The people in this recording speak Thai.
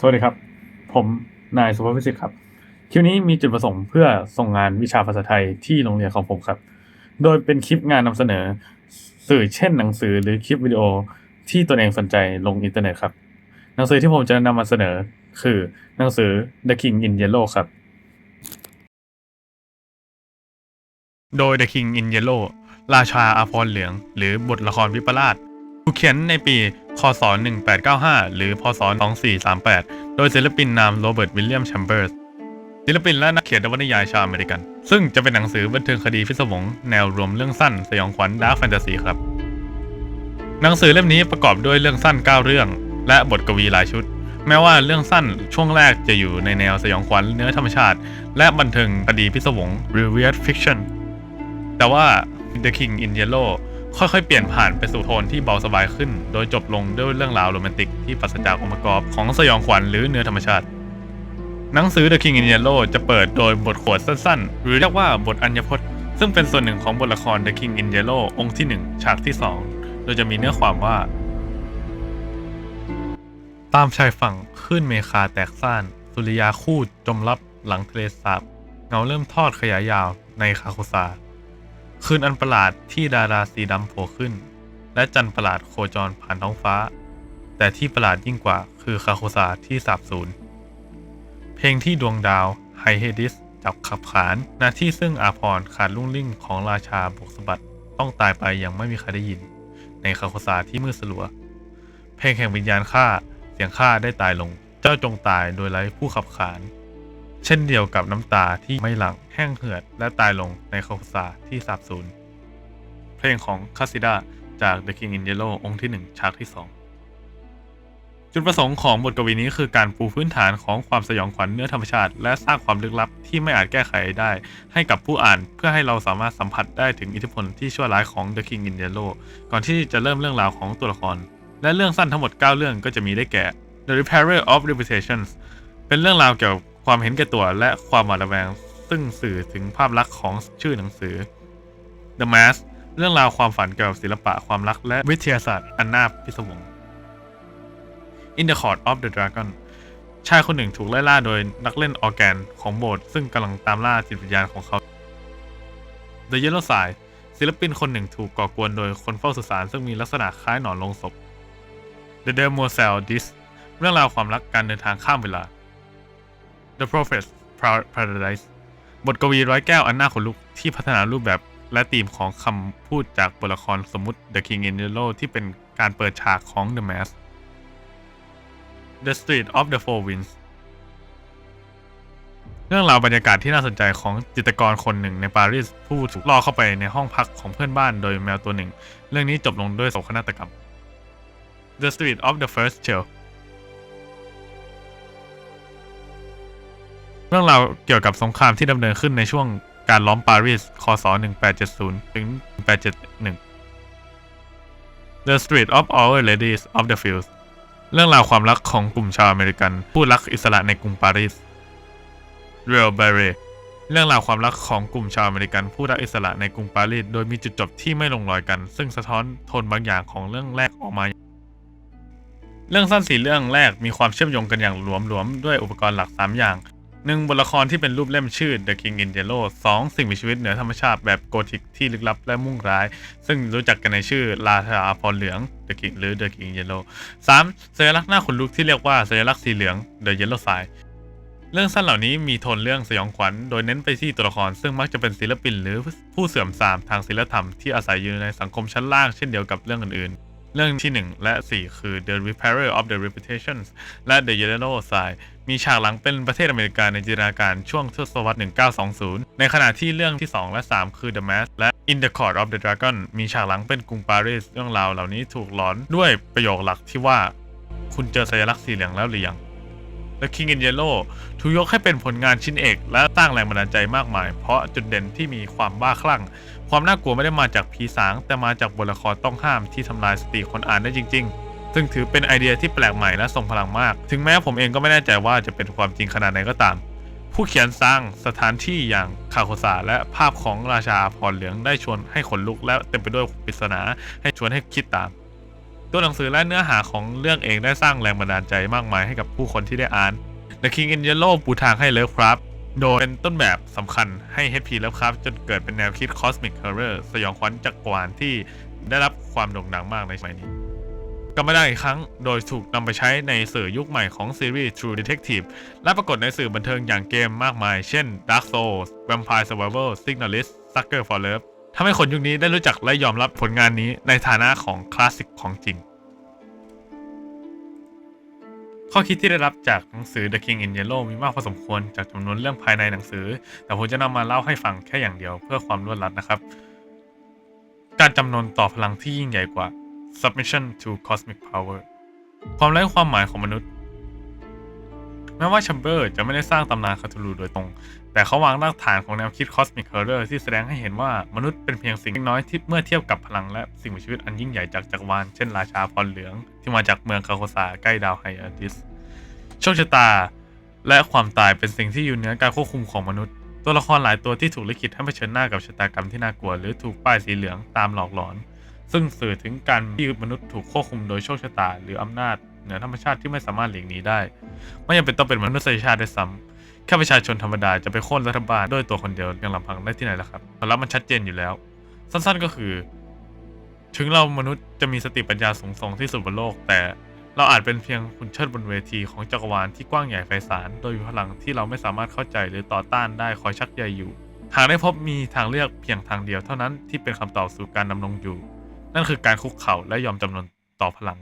สวัสดีครับ ผมนายสุภาพวิสิทธิ์ครับ คลิปนี้มีจุดประสงค์เพื่อส่งงานวิชาภาษาไทยที่โรงเรียนของผมครับ โดยเป็นคลิปงานนำเสนอ สื่อเช่นหนังสือหรือคลิปวิดีโอที่ตนเองสนใจลงอินเทอร์เน็ตครับ หนังสือที่ผมจะนำมาเสนอคือหนังสือ The King in Yellow ครับ โดย The King in Yellow ราชาอาพรณ์เหลือง หรือบทละครวิปลาส ถูกเขียนในปี คศ 1895 หรือ พศ 2438 โดยศิลปินนามโรเบิร์ต วิลเลียมแชมเบอร์ส ศิลปินและนักเขียนนวนิยายชาวอเมริกัน ซึ่งจะเป็นหนังสือบันเทิงคดีพิศวง แนวรวมเรื่องสั้น สยองขวัญดาร์กแฟนตาซีครับ หนังสือเล่มนี้ประกอบด้วยเรื่องสั้น 9 เรื่อง และบทกวีหลายชุด แม้ว่าเรื่องสั้นช่วงแรกจะอยู่ในแนวสยองขวัญเนื้อธรรมชาติ และบันเทิงคดีพิศวงหรือ weird fiction แต่ว่า The King in Yellow ค่อยๆ เปลี่ยนผ่านไปสู่โทนที่เบาสบายขึ้น โดยจบลงด้วยเรื่องราวโรแมนติกที่ปราศจากองค์ประกอบของสยองขวัญหรือเนื้อธรรมชาติ หนังสือ The King in Yellow จะเปิดโดยบทขวดสั้นๆ หรือเรียกว่าบทอัญพจน์ซึ่งเป็นส่วนหนึ่งของบทละคร The King in Yellow องค์ที่ 1 ฉากที่ 2 โดยจะมีเนื้อความว่า ตามชายฝั่งคลื่นเมฆาแตกซ่าน สุริยาคู่จมลับหลังทะเลสาบ เงาเริ่มทอดขยายยาวในคาโคซา คืนอันประหลาดที่ดาราสีดำโผล่ขึ้น และจันทร์ประหลาดโคจรผ่านท้องฟ้า แต่ที่ประหลาดยิ่งกว่าคือคาโคซาที่สาบสูญเพลงที่ดวงดาวไฮเฮดิสจับขับขานหน้าที่ซึ่งอาพรขาดลุ่งลิ่งของราชาบกสบัติต้องตายไปอย่างไม่มีใครได้ยิน ในคาโคซาที่มืดสลัว เพลงแห่งวิญญาณข้าเสียงข้าได้ตายลง เจ้าจงตายโดยไร้ผู้ขับขาน เช่นเดียวกับน้ำตาที่ไม่หลั่งแห้งเหือด และตายลงในคาโคซาที่สาบสูญเพลงของคาซิดาจาก The King in Yellow องค์ที่ 1 ฉากที่ 2 จุดประสงค์ของบทกวีนี้คือการปูพื้นฐานของความสยองขวัญเนื้อธรรมชาติ และสร้างความลึกลับที่ไม่อาจแก้ไขได้ ให้กับผู้อ่านเพื่อให้เราสามารถสัมผัสได้ถึงอิทธิพลที่ชั่วร้ายของ The King in Yellow ก่อนที่จะเริ่มเรื่องราวของตัวละคร และเรื่องสั้นทั้งหมด 9 เรื่องก็จะมีได้แก่ The Repairer of Reputations เป็นเรื่องราวเกี่ยวกับ ความเห็นแก่ตัวและความหวาดระแวง ซึ่งสื่อถึงภาพลักษณ์ของชื่อหนังสือ The Mask เรื่องราวความฝันเกี่ยวกับศิลปะความรักและวิทยาศาสตร์อันน่าพิศวง In the Court of the Dragon ชายคนหนึ่งถูกไล่ล่าโดยนักเล่นออแกนของโบสถ์ซึ่งกำลังตามล่าจิตวิญญาณของเขา The Yellow Side ศิลปินคนหนึ่งถูกก่อกวนโดยคนเฝ้าสุสานซึ่งมีลักษณะคล้ายหนอนลงศพ The d e m o c e l Dis เรื่องราวความรักการเดินทางข้ามเวลา The Prophet's Paradise บทกวีร้อยแก้วอันน่าขนลุกที่พัฒนารูปแบบและธีมของคำพูดจากบทละครสมมุติ The King in Yellow ที่เป็นการเปิดฉากของ The Mask The Street of the Four Winds เรื่องราวบรรยากาศที่น่าสนใจของจิตรกรคนหนึ่งในปารีสผู้ถูกล่อเข้าไปในห้องพักของเพื่อนบ้านโดยแมวตัวหนึ่ง เรื่องนี้จบลงด้วยโศกนาฏกรรม The Street of the First Child รื่องราวเกี่ยวกับสงครามที่ดำเนินขึ้นในช่วงการล้อมปารีส คศ 1870 ถึง 1871 The Street of Our Ladies of the Fields เรื่องราวความรักของกลุ่มชาวอเมริกัน ผู้รักอิสระในกรุงปารีส Real b a r r e เรื่องราวความรักของกลุ่มชาวอเมริกัน ผู้รักอิสระในกรุงปารีส โดยมีจุดจบที่ไม่ลงรอยกัน ซึ่งสะท้อนโทนบางอย่างของเรื่องแรกออกมา เรื่องสั้นสี่เรื่องแรกมีความเชื่อมโยงกันอย่างหลวมๆด้วยอุปกรณ์หลัก 3 อย่าง หนึ่งบทละครที่เป็นรูปเล่มชื่อ The King in Yellow 2. สิ่งมีชีวิตเหนือธรรมชาติแบบโกธิกที่ลึกลับและมุ่งร้าย ซึ่งรู้จักกันในชื่อราชาอาพรเหลือง The King หรือ The King Yellow 3. สัญลักษณ์หน้าขนลุกที่เรียกว่าสัญลักษณ์สีเหลือง The Yellow Sign เรื่องสั้นเหล่านี้มีโทนเรื่องสยองขวัญ โดยเน้นไปที่ตัวละคร ซึ่งมักจะเป็นศิลปินหรือผู้เสื่อมทรามทางศิลธรรมที่อาศัยอยู่ในสังคมชั้นล่างเช่นเดียวกับเรื่องอื่นๆ เรื่องที่ 1 และ 4 คือ The Repairer of the Reputations และ The Yellow Sign มีฉากหลังเป็นประเทศอเมริกาในจินตนาการช่วงทศวรรษ 1920 ในขณะที่เรื่องที่ 2 และ 3 คือ The Mask และ In the Court of the Dragon มีฉากหลังเป็นกรุงปารีสเรื่องราวเหล่านี้ถูกหลอนด้วยประโยคหลักที่ว่า คุณเจอสัญลักษณ์สีเหลืองแล้วหรือยัง The King in Yellow ถูกยกให้เป็นผลงานชิ้นเอก และสร้างแรงบันดาลใจมากมาย เพราะจุดเด่นที่มีความบ้าคลั่ง ความน่ากลัวไม่ได้มาจากผีสาง แต่มาจากบทละครต้องห้ามที่ทำลายสติคนอ่านได้จริง ๆ ซึ่งถือเป็นไอเดียที่แปลกใหม่และทรงพลังมาก ถึงแม้ผมเองก็ไม่แน่ใจว่าจะเป็นความจริงขนาดไหนก็ตาม ผู้เขียนสร้างสถานที่อย่างคาโคซาและภาพของราชาพรเหลืองได้ชวนให้ขนลุกและเต็มไปด้วยปริศนาให้ชวนให้คิดตาม ตัวหนังสือและเนื้อหาของเรื่องเองได้สร้างแรงบันดาลใจมากมายให้กับผู้คนที่ได้อ่าน The King in Yellow ปูทางให้เลิฟครับโดยเป็นต้นแบบสำคัญให้ HP Lovecraft จนเกิดเป็นแนวคิด Cosmic Horror สยองขวัญจักรวาลที่ได้รับความโด่งดังมากในสมัยนี้กลับมาได้อีกครั้งโดยถูกนำไปใช้ในสื่อยุคใหม่ของซีรีส์ True Detective และปรากฏในสื่อบันเทิงอย่างเกมมากมาย เช่น Dark Souls Vampire Survivor Signalist Sucker for Love ทำให้คนยุคนี้ได้รู้จักและยอมรับผลงานนี้ในฐานะของคลาสสิกของจริง ข้อคิดที่ได้รับจากหนังสือ The King in Yellow มีมากพอสมควรจากจำนวนเรื่องภายในหนังสือ แต่ผมจะนำมาเล่าให้ฟังแค่อย่างเดียวเพื่อความรวดรัดนะครับ การจำนนต่อพลังที่ยิ่งใหญ่กว่า submission to cosmic power ความไร้ความหมายของมนุษย์ แม้ว่าแชมเบอร์จะไม่ได้สร้างตำนานคาทูลูโดยตรง แต่เขาวางรากฐานของแนวคิด cosmic horror ที่แสดงให้เห็นว่ามนุษย์เป็นเพียงสิ่งเล็กน้อยที่เมื่อเทียบกับพลังและสิ่งมีชีวิตอันยิ่งใหญ่จากจักรวาลเช่นราชาพรเหลือง ที่มาจากเมืองคาโคซาใกล้ดาวไฮอาติสโชคชะตา และความตายเป็นสิ่งที่อยู่เหนือการควบคุมของมนุษย์ ตัวละครหลายตัวที่ถูกลิขิตให้เผชิญหน้ากับชะตากรรมที่น่ากลัว หรือถูกป้ายสีเหลืองตามหลอกหลอน ซึ่งสื่อถึงการที่มนุษย์ถูกควบคุมโดยโชคชะตาหรืออำนาจ เหนือธรรมชาติที่ไม่สามารถหลีกหนีได้ ไม่จำเป็นต้องเป็นมนุษยชาติด้วยซ้ำแค่ประชาชนธรรมดาจะไปโค่นรัฐบาลด้วยตัวคนเดียวเพียงลำพังได้ที่ไหนล่ะครับผลลัพธ์มันชัดเจนอยู่แล้ว สั้นๆก็คือ ถึงเรามนุษย์จะมีสติปัญญาสูงส่งที่สุดบนโลก แต่เราอาจเป็นเพียงหุ่นเชิดบนเวทีของจักรวาลที่กว้างใหญ่ไพศาลโดยมีพลังที่เราไม่สามารถเข้าใจหรือต่อต้านได้คอยชักใยอยู่หากได้พบมีทางเลือกเพียงทางเดียวเท่านั้นที่เป็นคำตอบสู่การดำรงอยู่ นั่นคือการคุกเข่าและยอมจำนนต่อพลัง